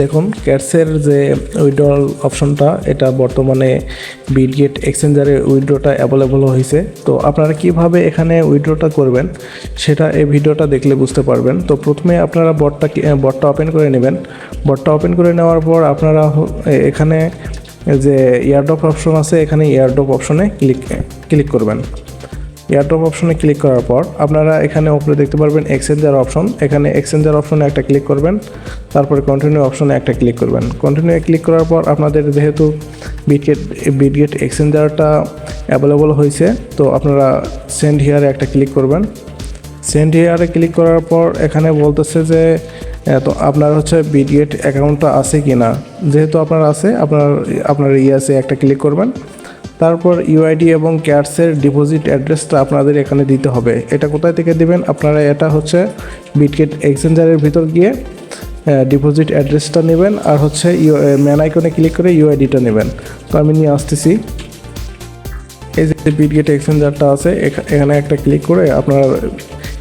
দেখুন ক্যাটসের যে উইড্রল অপশনটা এটা বর্তমানে বিটগেট এক্সচেঞ্জারে উইড্রোটা অ্যাভেলেবল হয়েছে। তো আপনারা কীভাবে এখানে উইড্রোটা করবেন, সেটা এই ভিডিওটা দেখলে বুঝতে পারবেন। তো প্রথমে আপনারা বটটা বটটা ওপেন করে নেবেন। বটটা ওপেন করে নেওয়ার পর আপনারা এখানে যে ইয়ারড্রপ অপশন আছে, এখানে ইয়ারড্রপ অপশনে ক্লিক ক্লিক করবেন। এয়ারড্রপ অপশনে ক্লিক করার পর আপনারা এখানে উপরে দেখতে পারবেন এক্সচেঞ্জার অপশন এখানে এক্সচেঞ্জার অপশনে একটা ক্লিক করবেন। তারপরে কন্টিনিউ অপশনে একটা ক্লিক করবেন। কন্টিনিউ ক্লিক করার পর আপনাদের যেহেতু বিটগেট বিটগেট এক্সচেঞ্জারটা অ্যাভেলেবল হয়েছে, তো আপনারা সেন্ড হিয়ারে একটা ক্লিক করবেন। সেন্ড হিয়ারে ক্লিক করার পর এখানে বলতেছে যে তো আপনার হচ্ছে বিটগেট অ্যাকাউন্টটা আছে কি না যেহেতু আপনার আছে, আপনার আপনার ইয়ে আছে, একটা ক্লিক করবেন। তারপর ইউআইডি এবং ক্যাটসের ডিপোজিট অ্যাড্রেসটা আপনাদের এখানে দিতে হবে। এটা কোথায় থেকে দিবেন? আপনারা এটা হচ্ছে বিটগেট এক্সচেঞ্জারের ভিতর গিয়ে ডিপোজিট অ্যাড্রেসটা নেবেন আর হচ্ছে ইউ ম্যান আইকনে ক্লিক করে ইউআইডিটা নেবেন। তো আমি নিয়ে আসতেছি। এই যে বিটগেট এক্সচেঞ্জারটা আছে এখানে একটা ক্লিক করে আপনারা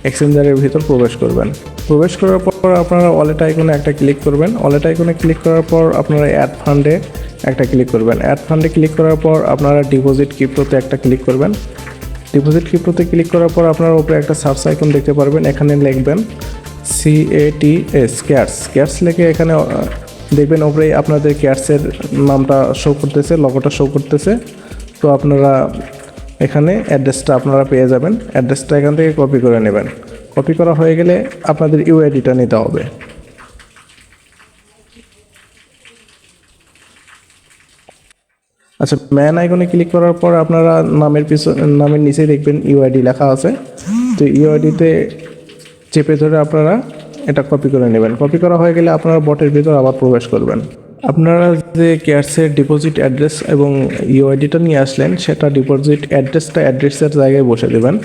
এক্সচেঞ্জারের ভিতর প্রবেশ করবেন। প্রবেশ করার পর আপনারা ওয়ালেট আইকনে একটা ক্লিক করবেন। ওয়ালেট আইকনে ক্লিক করার পর আপনারা অ্যাড ফান্ডে একটা ক্লিক করবেন। অ্যাড ফান্ডে ক্লিক করার পর আপনারা ডিপোজিট ক্রিপ্টোতে একটা ক্লিক করবেন। ডিপোজিট ক্রিপ্টোতে ক্লিক করার পর আপনারা উপরে একটা সার্চ আইকন দেখতে পারবেন, এখানে লিখবেন C A T S cats cats লিখে এখানে দেখবেন উপরে আপনাদের ক্যাটসের নামটা শো করতেছে লগোটা শো করতেছে। তো আপনারা এখানে অ্যাড্রেসটা আপনারা পেয়ে যাবেন। অ্যাড্রেসটা এখান থেকে কপি করে নেবেন। কপি করা হয়ে গেলে আপনাদের ইউআইডিটা নিতে হবে। আচ্ছা ম্যান আইকনে ক্লিক করার পর আপনারা নামের পিছন, নামের নিচে দেখবেন ইউআইডি লেখা আছে। তো ইউআইডিতে চেপে ধরে আপনারা এটা কপি করে নেবেন। কপি করা হয়ে গেলে আপনারা বটের ভিতর আবার প্রবেশ করবেন। আপনারা যে কেয়ারসের ডিপোজিট অ্যাড্রেস এবং ইউআইডিটা নিয়ে আসলেন, সেটা ডিপোজিট অ্যাড্রেসটা অ্যাড্রেসের জায়গায় বসে দেবেন।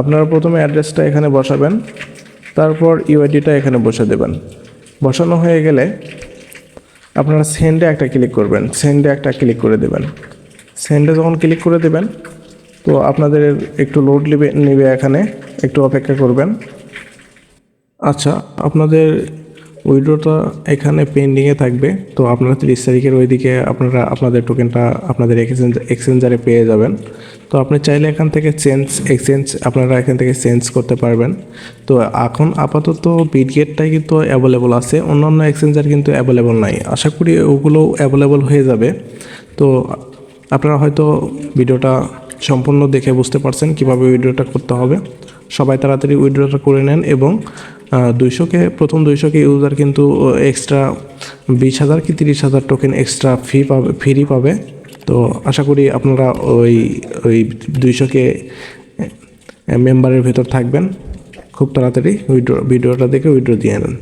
আপনারা প্রথমে অ্যাড্রেসটা এখানে বসাবেন, তারপর ইউআইডিটা এখানে বসে দেবেন। বসানো হয়ে গেলে আপনারা সেন্ডে একটা ক্লিক করবেন। সেন্ডে একটা ক্লিক করে দেবেন। সেন্ডে যখন ক্লিক করে দেবেন, তো আপনাদের একটু লোড নেবে নেবে এখানে, একটু অপেক্ষা করবেন। আচ্ছা আপনাদের উইড্রোটা এখানে পেন্ডিংয়ে থাকবে, তো আপনারা তিরিশ তারিখের ওইদিকে আপনারা, আপনাদের টোকেনটা আপনাদের এক্সচেঞ্জ এক্সচেঞ্জারে পেয়ে যাবেন। তো আপনি চাইলে এখান থেকে চেঞ্জ এক্সচেঞ্জ আপনারা এখান থেকে চেঞ্জ করতে পারবেন। তো এখন আপাতত বিটগেটটাই কিন্তু অ্যাভেলেবল আছে, অন্যান্য এক্সচেঞ্জার কিন্তু অ্যাভেলেবল নাই। আশা করি ওগুলো অ্যাভেলেবল হয়ে যাবে। তো আপনারা হয়তো ভিডিওটা সম্পূর্ণ দেখে বুঝতে পারছেন কীভাবে উইড্রোটা করতে হবে। সবাই তাড়াতাড়ি উইড্রোটা করে নেন এবং দুইশোকে, প্রথম দুইশোকে ইউজার কিন্তু এক্সট্রা বিশ হাজার কি তিরিশ হাজার টোকেন এক্সট্রা ফি পাবে ফ্রি পাবে। তো আশা করি আপনারা ওই ওই দুইশোকে মেম্বারের ভেতর থাকবেন। খুব তাড়াতাড়ি উইড্রো ভিডিওটা দেখে উইড্রো দিয়ে নেন।